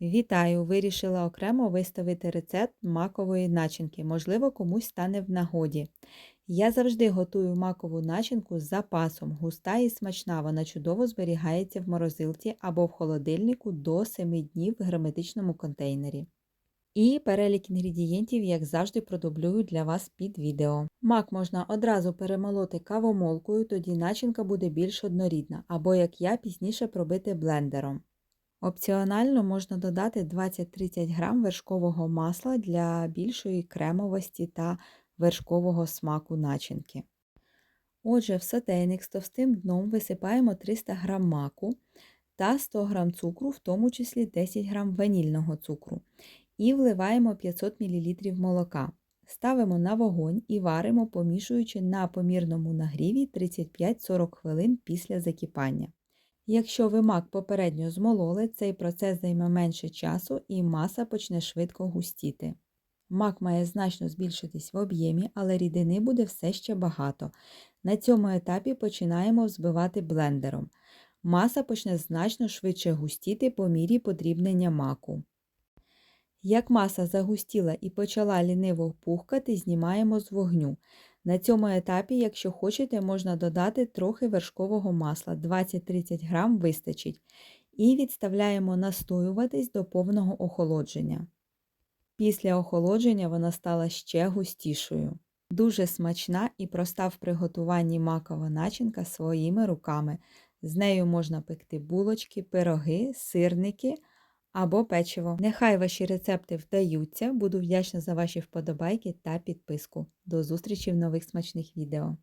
Вітаю! Вирішила окремо виставити рецепт макової начинки. Можливо, комусь стане в нагоді. Я завжди готую макову начинку з запасом. Густа і смачна, вона чудово зберігається в морозилці або в холодильнику до 7 днів в герметичному контейнері. І перелік інгредієнтів, як завжди, продублюю для вас під відео. Мак можна одразу перемолоти кавомолкою, тоді начинка буде більш однорідна, або, як я, пізніше пробити блендером. Опціонально можна додати 20-30 г вершкового масла для більшої кремовості та вершкового смаку начинки. Отже, в сотейник з товстим дном висипаємо 300 г маку та 100 г цукру, в тому числі 10 г ванільного цукру, і вливаємо 500 мл молока. Ставимо на вогонь і варимо, помішуючи на помірному нагріві 35-40 хвилин після закипання. Якщо ви мак попередньо змололи, цей процес займе менше часу і маса почне швидко густіти. Мак має значно збільшитись в об'ємі, але рідини буде все ще багато. На цьому етапі починаємо взбивати блендером. Маса почне значно швидше густіти по мірі подрібнення маку. Як маса загустіла і почала ліниво пухкати, знімаємо з вогню. На цьому етапі, якщо хочете, можна додати трохи вершкового масла 20-30 г вистачить, і відставляємо настоюватись до повного охолодження. Після охолодження вона стала ще густішою. Дуже смачна і проста в приготуванні макова начинка своїми руками. З нею можна пекти булочки, пироги, сирники або печиво. Нехай ваші рецепти вдаються. Буду вдячна за ваші вподобайки та підписку. До зустрічі в нових смачних відео.